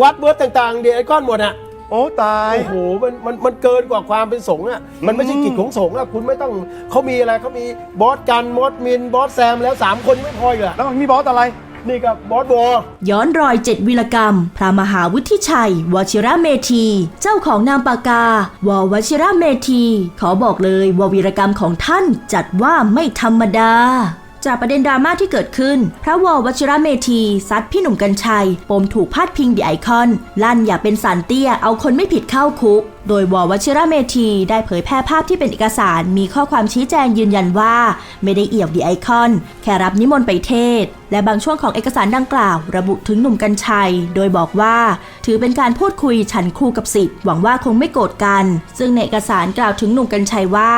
วัดเวิร์ดต่างๆ เดียไอคอนหมดอะโอ้ตาย โอ้โหมันมันมันเกินกว่าความเป็นสงฆ์อะมันไม่ใช่อืมกิจของสงฆ์อะคุณไม่ต้องเขามีอะไรเขามีบอสกันมอสมินบอสแซมแล้วสามคนไม่พออีกอะแล้วมันมีบอสอะไร นี่กับบอสวอย้อนรอยเจ็ดวีรกรรม พระมหาวุฒิชัย วชิระเมธี เจ้าของนามปากกา ววชิระเมธี ขอบอกเลยว่าวีรกรรมของท่านจัดว่าไม่ธรรมดา จากประเด็นดราม่าที่เกิดขึ้น พระววชิระเมธีซัดพี่หนุ่มกัญชัย ปมถูกพาดพิงดีไอคอน ลั่นอย่าเป็นสารเตี้ย เอาคนไม่ผิดเข้าคุก โดยววชิระเมธีได้เผยแพร่ภาพที่เป็นเอกสาร มีข้อความชี้แจงยืนยันว่า ไม่ได้เอี่ยวดีไอคอน แค่รับนิมนต์ไปเทศ และบางช่วงของเอกสารดังกล่าว ระบุถึงหนุ่มกัญชัย โดยบอกว่า ถือเป็นการพูดคุยฉันครูกับสิทธิ์หวังว่าคงไม่โกรธกัน ซึ่งในเอกสารกล่าวถึงหนุ่มกัญชัยว่า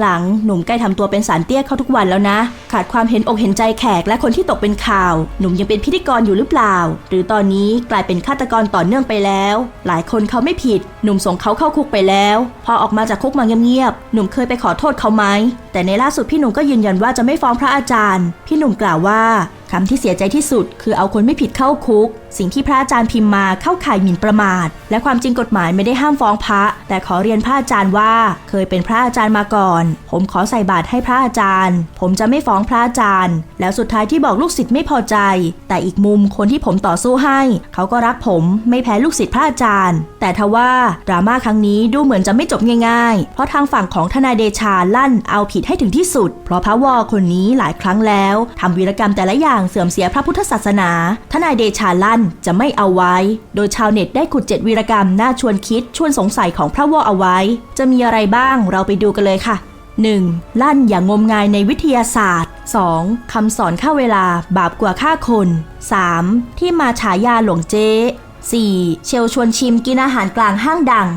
หลังๆ หนุ่มใกล้ทำตัวเป็นสารเตี้ยเข้าทุกวันแล้วนะ ขาดความเห็นอกเห็นใจแขกและคนที่ตกเป็นข่าว หนุ่มยังเป็นพิธีกรอยู่หรือเปล่า หรือตอนนี้กลายเป็นฆาตกรต่อเนื่องไปแล้ว หลายคนเขาไม่ผิด หนุ่มส่งเขาเข้าคุกไปแล้ว พอออกมาจากคุกมาเงียบๆหนุ่มเคยไปขอโทษเขาไหมแต่ในล่าสุดพี่หนุ่มก็ยืนยันว่าจะไม่ฟ้องพระอาจารย์ พี่หนุ่มกล่าวว่า คำที่เสียใจที่สุด คือเอาคนไม่ผิดเข้าคุก สิ่งที่พระอาจารย์พิมพ์มาเข้าข่ายหมิ่นประมาท และความจริงกฎหมายไม่ได้ห้ามฟ้องพระ แต่ขอเรียนพระอาจารย์ว่า เคยเป็นพระอาจารย์มาก่อน ผมขอใส่บาตรให้พระอาจารย์ ผมจะไม่ฟ้องพระอาจารย์ แล้วสุดท้ายที่บอกลูกศิษย์ไม่พอใจ แต่อีกมุมคนที่ผมต่อสู้ให้ เขาก็รักผมไม่แพ้ลูกศิษย์พระอาจารย์ แต่ทว่าดราม่าครั้งนี้ดูเหมือนจะไม่จบง่ายๆ เพราะทางฝั่งของทนายเดชาลั่นเอาผิดให้ถึงที่สุด เพราะพระวอคนนี้หลายครั้งแล้วทำวีรกรรมแต่ละอย่างเสื่อมเสียพระพุทธศาสนา ทนายเดชาลั่นจะไม่เอาไว้ โดยชาวเน็ตได้ขุดเจ็ดวีรกรรมน่าชวนคิดชวนสงสัยของพระวอเอาไว้ จะมีอะไรบ้างเราไปดูกันเลยค่ะ 1. ลั่นอย่างงมงายในวิทยาศาสตร์ 2. คำสอนค่าเวลาบาปกว่าฆ่าคน 3. ที่มาฉายาหลวงเจ๊ 4. เชลชวนชิมกินอาหารกลางห้างดัง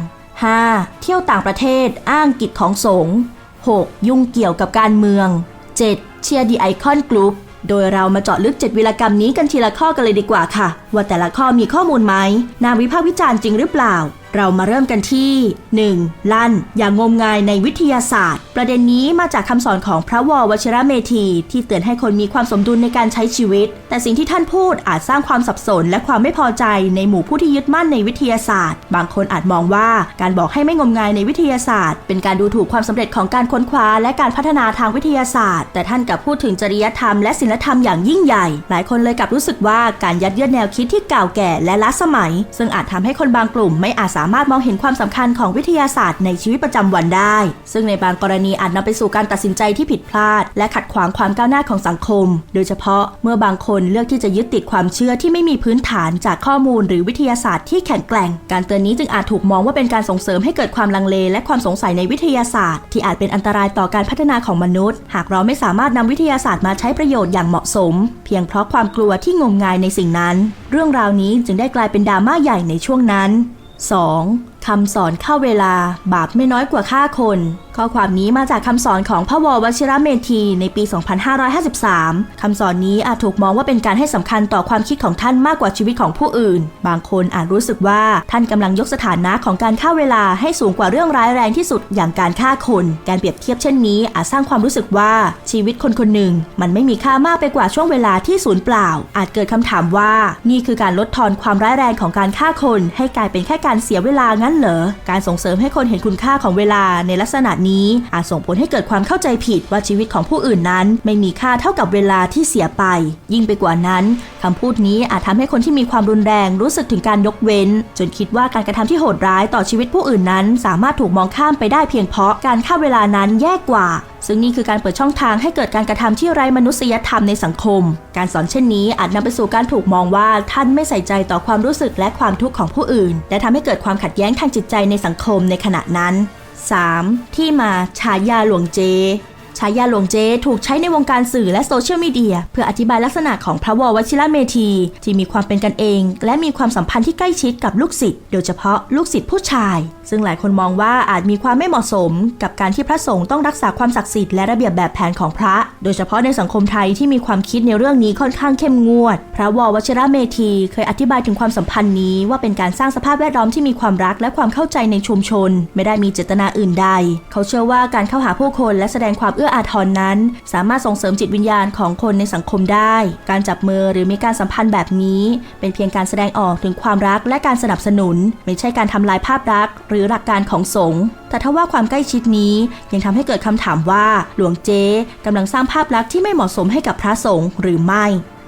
5. เที่ยวต่างประเทศอ้างกิจของสงฆ์ 6. ยุ่งเกี่ยวกับการเมือง 7. เชียร์ดีไอคอนกรุ๊ป โดยเรามาเจาะลึก 7 วิรกรรมนี้กันทีละข้อกันเลยดีกว่าค่ะ ว่าแต่ละข้อมีข้อมูลไหมนาวิพากษ์วิจารณ์จริงหรือเปล่า เรามาเริ่มกันที่ 1. ลั่น อย่างงมงายในวิทยาศาสตร์ ประเด็นนี้มาจากคำสอนของพระววชิระเมธี ที่เตือนให้คนมีความสมดุลในการใช้ชีวิต แต่สิ่งที่ท่านพูดอาจสร้างความสับสนและความไม่พอใจในหมู่ผู้ที่ยึดมั่นในวิทยาศาสตร์ บางคนอาจมองว่าการบอกให้ไม่งมงายในวิทยาศาสตร์ เป็นการดูถูกความสำเร็จของการค้นคว้าและการพัฒนาทางวิทยาศาสตร์ แต่ท่านกลับพูดถึงจริยธรรมและศีลธรรมอย่างยิ่งใหญ่ หลายคนเลยกลับรู้สึกว่าการยัดเยียดแนวคิดที่เก่าแก่และล้าสมัย ซึ่งอาจทำให้คนบางกลุ่มไม่อาจสาามารถมองเห็นความสำคัญของวิทยาศาสตร์ในชีวิตประจำวันได้ ซึ่งในบางกรณีอาจนำไปสู่การตัดสินใจที่ผิดพลาด และขัดขวางความก้าวหน้าของสังคม โดยเฉพาะเมื่อบางคนเลือกที่จะยึดติดความเชื่อที่ไม่มีพื้นฐานจากข้อมูลหรือวิทยาศาสตร์ที่แข็งแกร่ง การเตือนนี้จึงอาจถูกมองว่าเป็นการส่งเสริมให้เกิดความลังเล และความสงสัยในวิทยาศาสตร์ ที่อาจเป็นอันตรายต่อการพัฒนาของมนุษย์ หากเราไม่สามารถนำวิทยาศาสตร์มาใช้ประโยชน์อย่างเหมาะสม เพียงเพราะความกลัวที่งมงายในสิ่งนั้น เรื่องราวนี้จึงได้กลายเป็นดราม่าใหญ่ในช่วงนั้น 2. คำสอนเข้าเวลาบาปไม่น้อยกว่าฆ่าคน ข้อความนี้มาจากคำสอนของพระววชิระเมธีในปี 2553 คำสอนนี้อาจถูกมองว่าเป็นการให้สำคัญต่อความคิดของท่านมากกว่าชีวิตของผู้อื่น บางคนอาจรู้สึกว่าท่านกำลังยกสถานะของการฆ่าเวลาให้สูงกว่าเรื่องร้ายแรงที่สุดอย่างการฆ่าคน การเปรียบเทียบเช่นนี้ อาจสร้างความรู้สึกว่าชีวิตคนคนหนึ่ง มันไม่มีค่ามากไปกว่าช่วงเวลาที่สูญเปล่า อาจเกิดคำถามว่า นี่คือการลดทอนความร้ายแรงของการฆ่าคน ให้กลายเป็นแค่การเสียเวลางั้นเหรอ การส่งเสริมให้คนเห็นคุณค่าของเวลาในลักษณะนี้อาจส่งผลให้เกิดความเข้าใจผิดว่าชีวิตของผู้อื่นนั้น ไม่มีค่าเท่ากับเวลาที่เสียไป ยิ่งไปกว่านั้นคำพูดนี้อาจทำให้คนที่มีความรุนแรงรู้สึกถึงการยกเว้น จนคิดว่าการกระทำที่โหดร้ายต่อชีวิตผู้อื่นนั้น สามารถถูกมองข้ามไปได้เพียงเพราะการฆ่าเวลานั้นแย่กว่าซึ่งนี่คือการเปิดช่องทางให้เกิดการกระทำที่ไร้มนุษยธรรมในสังคม การสอนเช่นนี้อาจนำไปสู่การถูกมองว่าท่านไม่ใส่ใจต่อความรู้สึกและความทุกข์ของผู้อื่น และทำให้เกิดความขัดแย้งทางจิตใจในสังคมในขณะนั้น 3. ที่มาฉายาหลวงเจ ฉายาหลวงเจถูกใช้ในวงการสื่อและโซเชียลมีเดียเพื่ออธิบายลักษณะของพระววชิระเมธี ที่มีความเป็นกันเอง และมีความสัมพันธ์ที่ใกล้ชิดกับลูกศิษย์โดยเฉพาะลูกศิษย์ผู้ชาย ซึ่งหลายคนมองว่าอาจมีความไม่เหมาะสม กับการที่พระสงฆ์ต้องรักษาความศักดิ์สิทธิ์และระเบียบแบบแผนของพระ โดยเฉพาะในสังคมไทยที่มีความคิดในเรื่องนี้ค่อนข้างเข้มงวด พระววชิระเมธี เคยอธิบายถึงความสัมพันธ์นี้ว่าเป็นการสร้างสภาพแวดล้อมที่มีความรักและความเข้าใจในชุมชน ไม่ได้มีเจตนาอื่นใด เขาเชื่อว่าการเข้าหาผู้คนและแสดงความเอื้ออาทรนั้น สามารถส่งเสริมจิตวิญญาณของคนในสังคมได้ การจับมือหรือมีการสัมพันธ์แบบนี้ เป็นเพียงการแสดงออกถึงความรักและการสนับสนุน ไม่ใช่การทำลายภาพลักษณ์หรือหลักการของสงฆ์แต่ถ้าว่าความใกล้ชิดนี้ยังทำให้เกิดคำถามว่าหลวงเจ๊กำลังสร้างภาพลักษณ์ที่ไม่เหมาะสมให้กับพระสงฆ์หรือไม่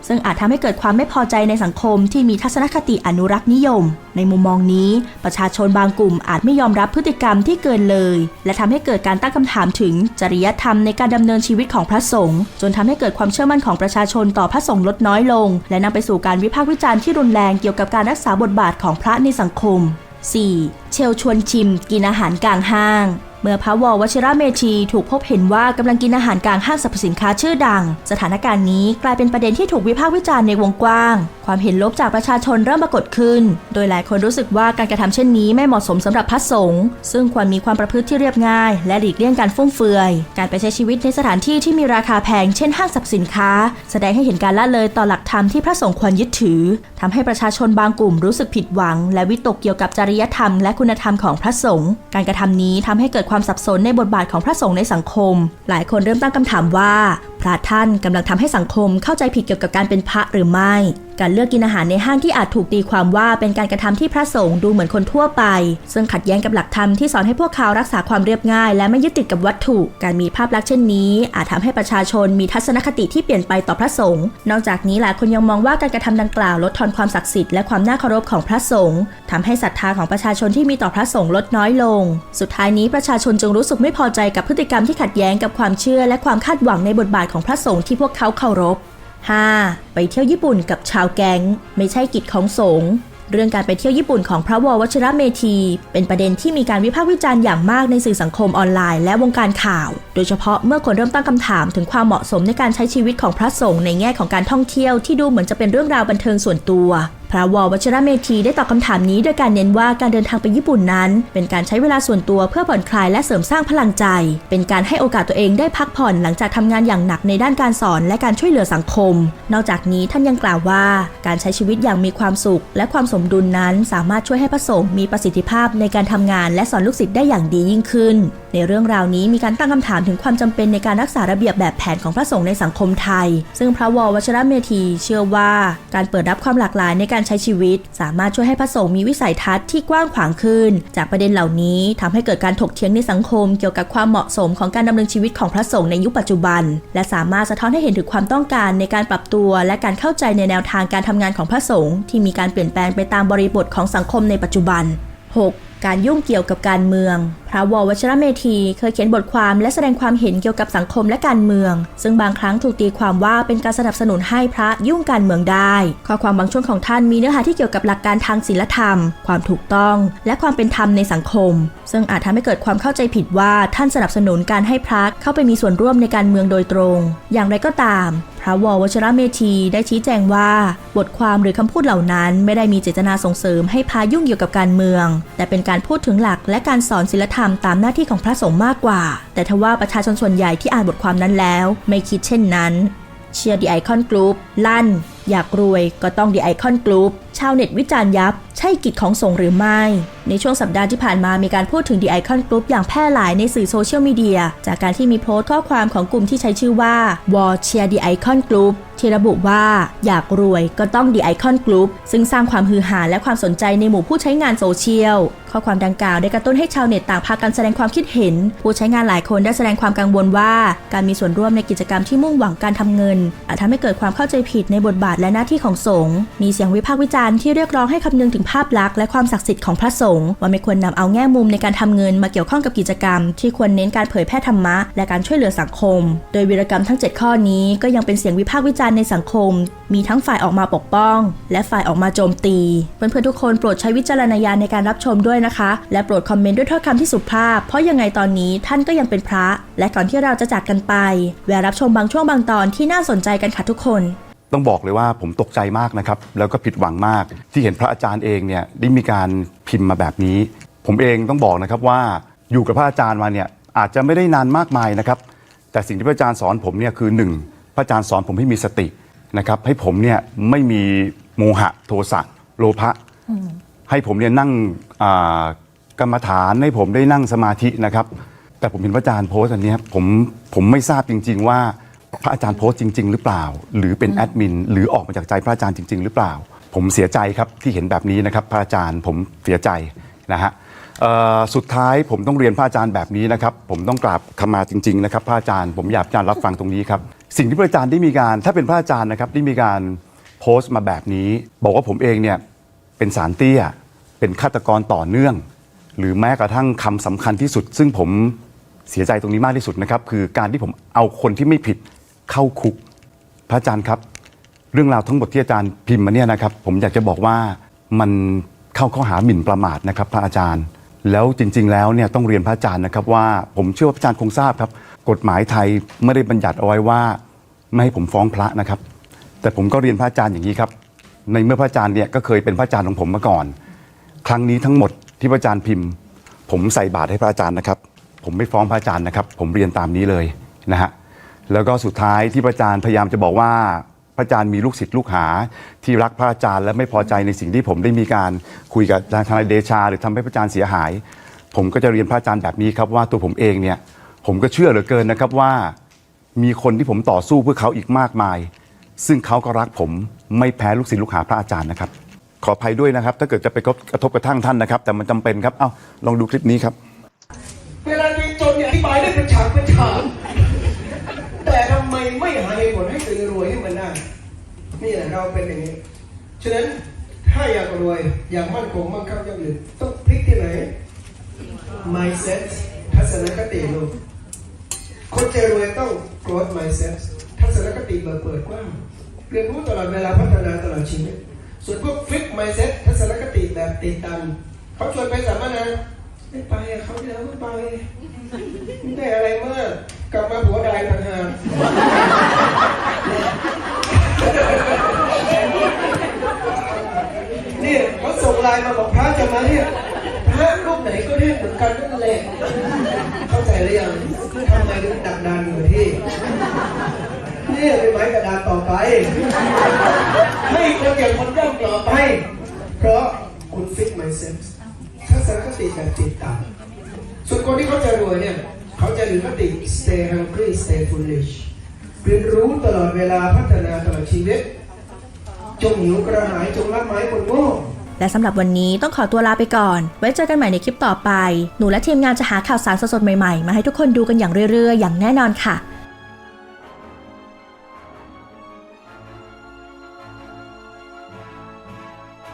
ซึ่งอาจทำให้เกิดความไม่พอใจในสังคมที่มีทัศนคติอนุรักษ์นิยม ในมุมมองนี้ ประชาชนบางกลุ่มอาจไม่ยอมรับพฤติกรรมที่เกินเลย และทำให้เกิดการตั้งคำถามถึงจริยธรรมในการดำเนินชีวิตของพระสงฆ์จนทำให้เกิดความเชื่อมั่นของประชาชนต่อพระสงฆ์ลดน้อยลง และนำไปสู่การวิพากษ์วิจารณ์ที่รุนแรงเกี่ยวกับการรักษาบทบาทของพระในสังคม 4. เชลชวนชิม กินอาหารกลางห้าง เมื่อพระววชิระเมธีถูกพบเห็นว่ากำลังกินอาหารกลางห้างสรรพสินค้าชื่อดัง สถานการณ์นี้กลายเป็นประเด็นที่ถูกวิพากษ์วิจารณ์ในวงกว้าง ความเห็นลบจากประชาชนเริ่มปรากฏขึ้น โดยหลายคนรู้สึกว่าการกระทำเช่นนี้ไม่เหมาะสมสำหรับพระสงฆ์ซึ่งควรมีความประพฤติที่เรียบง่าย และหลีกเลี่ยงการฟุ่มเฟือย การไปใช้ชีวิตในสถานที่ที่มีราคาแพงเช่นห้างสรรพสินค้า แสดงให้เห็นการละเลยต่อหลักธรรมที่พระสงฆ์ควรยึดถือทำให้ประชาชนบางกลุ่มรู้สึกผิดหวัง และวิตกเกี่ยวกับจริยธรรม และคุณธรรมของพระสงฆ์การกระทำนี้ทำให้เกิดความความสับสนในบทบาทของพระสงฆ์ในสังคม หลายคนเริ่มตั้งคำถามว่า ระท่านกำลังทำให้สังคมเข้าใจผิดเกี่ยวกับการเป็นพระหรือไม่ การเลือกกินอาหารในห้างที่อาจถูกตีความว่าเป็นการกระทำที่พระสงฆ์ดูเหมือนคนทั่วไป ซึ่งขัดแย้งกับหลักธรรมที่สอนให้พวกเขารักษาความเรียบง่าย และไม่ยึดติดกับวัตถุ การมีภาพลักษณ์เช่นนี้ อาจทำให้ประชาชนมีทัศนคติที่เปลี่ยนไปต่อพระสงฆ์นอกจากนี้หลายคนยังมองว่าการกระทำดังกล่าวลดทอนความศักดิ์สิทธิ์และความน่าเคารพของพระสงฆ์ทำให้ศรัทธาของประชาชนที่มีต่อพระสงฆ์ลดน้อยลง สุดท้ายนี้ประชาชนจึงรู้สึกไม่พอใจกับพฤติกรรมที่ขัดแย้งกับความเชื่อและความคาดหวังในบทบาทของพระสงฆ์ที่พวกเขาเคารพ 5. ไปเที่ยวญี่ปุ่นกับชาวแก๊ง ไม่ใช่กิจของสงฆ์เรื่องการไปเที่ยวญี่ปุ่นของพระววชิระเมธี เป็นประเด็นที่มีการวิพากษ์วิจารณ์อย่างมากในสื่อสังคมออนไลน์และวงการข่าว โดยเฉพาะเมื่อคนเริ่มตั้งคำถามถึงความเหมาะสมในการใช้ชีวิตของพระสงฆ์ในแง่ของการท่องเที่ยวที่ดูเหมือนจะเป็นเรื่องราวบันเทิงส่วนตัวพระววชระเมธีได้ตอบคำถามนี้โดยการเน้นว่าการเดินทางไปญี่ปุ่นนั้น เป็นการใช้เวลาส่วนตัวเพื่อผ่อนคลายและเสริมสร้างพลังใจ เป็นการให้โอกาสตัวเองได้พักผ่อนหลังจากทำงานอย่างหนักในด้านการสอนและการช่วยเหลือสังคม นอกจากนี้ท่านยังกล่าวว่า การใช้ชีวิตอย่างมีความสุข และความสมดุลนั้น สามารถช่วยให้พระสงฆ์มีประสิทธิภาพในการทำงาน และสอนลูกศิษย์ได้อย่างดียิ่งขึ้น ในเรื่องราวนี้มีการตั้งคำถามถึงความจำเป็นในการรักษาระเบียบแบบแผนของพระสงฆ์ในสังคมไทย ซึ่งพระววชรเมธีเชื่อว่า การเปิดรับความหลากหลายในการใช้ชีวิต สามารถช่วยให้พระสงฆ์มีวิสัยทัศน์ที่กว้างขวางขึ้น จากประเด็นเหล่านี้ทำให้เกิดการถกเถียงในสังคม เกี่ยวกับความเหมาะสมของการดำเนินชีวิตของพระสงฆ์ในยุคปัจจุบัน และสามารถสะท้อนให้เห็นถึงความต้องการในการปรับตัวและการเข้าใจในแนวทางการทำงานของพระสงฆ์ที่มีการเปลี่ยนแปลงไปตามบริบทของสังคมในปัจจุบัน 6. การยุ่งเกี่ยวกับการเมือง พระววชรเมธีเคยเขียนบทความและแสดงความเห็นเกี่ยวกับสังคมและการเมือง ซึ่งบางครั้งถูกตีความว่าเป็นการสนับสนุนให้พระยุ่งการเมืองได้ ข้อความบางช่วงของท่านมีเนื้อหาที่เกี่ยวกับหลักการทางศีลธรรม ความถูกต้อง และความเป็นธรรมในสังคม ซึ่งอาจทำให้เกิดความเข้าใจผิดว่าท่านสนับสนุนการให้พระเข้าไปมีส่วนร่วมในการเมืองโดยตรง อย่างไรก็ตาม ระววชรเมธีได้ชี้แจงว่า บทความหรือคำพูดเหล่านั้น ไม่ได้มีเจตนาส่งเสริมให้พายุ่งเกี่ยวกับการเมือง แต่เป็นการพูดถึงหลักและการสอนศีลธรรมตามหน้าที่ของพระสงฆ์มากกว่า แต่ทว่าประชาชนส่วนใหญ่ที่อ่านบทความนั้นแล้ว ไม่คิดเช่นนั้นเชียร์ดีไอคอนกรุ๊ปลั่น อยากรวยก็ต้องดีไอคอนกรุ๊ปชาวเน็ตวิจารณ์ยับ ใช่กิจของสงฆ์หรือไม่ ในช่วงสัปดาห์ที่ผ่านมามีการพูดถึงดีไอคอนกรุ๊ปอย่างแพร่หลายในสื่อโซเชียลมีเดียจากการที่มีโพสต์ข้อความของกลุ่มที่ใช้ชื่อว่าวอเชียร์ดีไอคอนกรุ๊ปที่ระบุว่าอยากรวยก็ต้องดีไอคอนกรุ๊ปซึ่งสร้างความฮือฮาและความสนใจในหมู่ผู้ใช้งานโซเชียล ข้อความดังกล่าวได้กระตุ้นให้ชาวเน็ตต่างพากันแสดงความคิดเห็น ผู้ใช้งานหลายคนได้แสดงความกังวลว่า การมีส่วนร่วมในกิจกรรมที่มุ่งหวังการทำเงิน อาจทำให้เกิดความเข้าใจผิดในบทบาทและหน้าที่ของสงฆ์มีเสียงวิพากษ์วิจารณ์ที่เรียกร้องให้คำนึงถึงภาพลักษณ์และความศักดิ์สิทธิ์ของพระสงฆ์ว่าไม่ควรนำเอาแง่มุมในการทำเงินมาเกี่ยวข้องกับกิจกรรม ที่ควรเน้นการเผยแพร่ธรรมะและการช่วยเหลือสังคม โดยวีรกรรมทั้ง 7 ข้อนี้ก็ยังเป็นเสียงวิพากษ์วิจารณ์ในสังคม มีทั้งฝ่ายออกมาปกป้อง และฝ่ายออกมาโจมตี เพื่อนๆทุกคนโปรดใช้วิจารณญาณในการรับชมด้วยนะคะ และโปรดคอมเมนต์ด้วยถ้อยคำที่สุภาพ เพราะยังไงตอนนี้ท่านก็ยังเป็นพระ และก่อนที่เราจะจากกันไปแวะรับชมบางช่วงบางตอนที่น่าสนใจกันค่ะทุกคนต้องบอกเลยว่าผมตกใจมากนะครับ แล้วก็ผิดหวังมากที่เห็นพระอาจารย์เองเนี่ยได้มีการ พิมพ์มาแบบนี้ ผมเองต้องบอกนะครับว่าอยู่กับพระอาจารย์มาเนี่ยอาจจะไม่ได้นานมากมายนะครับ แต่สิ่งที่พระอาจารย์สอนผมเนี่ยคือหนึ่งพระอาจารย์สอนผมให้มีสตินะครับ ให้ผมเนี่ยไม่มีโมหะโทสะโลภะให้ผมเนี่ยนั่งอ่ากรรมฐานให้ผมได้นั่งสมาธินะครับกแต่ผมเห็นพระอาจารย์โพสต์อันเนี้ยผมผมไม่ทราบจริง ๆ ว่าพระอาจารย์โพสต์จริง ๆ หรือเปล่า หรือเป็นแอดมินหรือออกมาจากใจพระอาจารย์จริง ๆ หรือเปล่า ผมเสียใจครับที่เห็นแบบนี้นะครับพระอาจารย์ผมเสียใจนะฮะสุดท้ายผมต้องเรียนพระอาจารย์แบบนี้นะครับ ผมต้องกราบขมาจริง ๆ นะครับพระอาจารย์ผมอยากอาจารย์รับฟังตรงนี้ครับ สิ่งที่พระอาจารย์ได้มีการ ถ้าเป็นพระอาจารย์นะครับได้มีการโพสต์มาแบบนี้ บอกว่าผมเองเนี่ยเป็นสารเตี้ย เป็นฆาตกรต่อเนื่อง หรือแม้กระทั่งคำสำคัญที่สุด ซึ่งผมเสียใจตรงนี้มากที่สุดนะครับ คือการที่ผมเอาคนที่ไม่ผิดเข้าคุก พระอาจารย์ครับ เรื่องราวทั้งหมดที่อาจารย์พิมพ์มาเนี่ยนะครับ ผมอยากจะบอกว่ามันเข้าข้อหาหมิ่นประมาทนะครับพระอาจารย์ แล้วจริง ๆ แล้วเนี่ยต้องเรียนพระอาจารย์นะครับว่าผมเชื่อว่าพระอาจารย์คงทราบครับ กฎหมายไทยไม่ได้บัญญัติเอาไว้ว่า ไม่ให้ผมฟ้องพระนะครับ แต่ผมก็เรียนพระอาจารย์อย่างนี้ครับ ในเมื่อพระอาจารย์เนี่ยก็เคยเป็นพระอาจารย์ของผมมาก่อน ครั้งนี้ทั้งหมดที่พระอาจารย์พิมพ์ ผมใส่บาตรให้พระอาจารย์นะครับ ผมไม่ฟ้องพระอาจารย์นะครับ ผมเรียนตามนี้เลยนะฮะแล้วก็สุดท้ายที่พระอาจารย์พยายามจะบอกว่า พระอาจารย์มีลูกศิษย์ลูกหา ที่รักพระอาจารย์และไม่พอใจในสิ่งที่ผมได้มีการคุยกับทนายเดชา หรือทำให้พระอาจารย์เสียหาย ผมก็จะเรียนพระอาจารย์แบบนี้ครับว่าตัวผมเองเนี่ยผมก็เชื่อเหลือเกินนะครับว่า มีคนที่ผมต่อสู้เพื่อเขาอีกมากมาย ซึ่งเขาก็รักผมไม่แพ้ลูกศิษย์ลูกหาพระอาจารย์นะครับ ขออภัยด้วยนะครับ ถ้าเกิดจะไปกระทบกระทั่งท่านนะครับ แต่มันจำเป็นครับเอ้าลองดูคลิปนี้ครับ เราเป็นอย่างนี้ ฉะนั้นถ้าอยากรวยอยากมั่นคงมั่งคั่งยั่งยืนต้องพลิกที่ไหน mindset ทัศนคติลูกคนจะรวยต้อง growth mindset ทัศนคติเปิดเปิดกว้างเรียนรู้ตลอดเวลาพัฒนาตลอดชีวิตส่วนพวก fix mindset ทัศนคติแบบติดตันเขาชวนไปสัมมนาไม่ไปเขาที่แล้วไม่ไปไม่ได้อะไรมากกลับมาหัวดายต่างหากนี่เขาส่งไลน์มาบอกพระจะมาเนี่ยพระรูปไหนก็ได้เหมือนกันนั่นแหละเข้าใจหรือยังทำไมถึงดักดานอยู่ที่นี่เป็นไม้กระดานต่อไป ให้คนอย่างคนย่ำต่อไป เพราะคุณฟิกไมเซ็ตทัศนคติแบบติดตามส่วนคนที่เขาจะรวยเนี่ย เขาจะถือคติ stay hungry stay foolish เรียนรู้ตลอดเวลาพัฒนาตลอดชีวิต จงหิวกระหายจงรับไม้คนโง่ และสำหรับวันนี้ต้องขอตัวลาไปก่อน ไว้เจอกันใหม่ในคลิปต่อไป หนูและทีมงานจะหาข่าวสารสดๆใหม่ๆ มาให้ทุกคนดูกันอย่างเรื่อยๆ อย่างแน่นอนค่ะ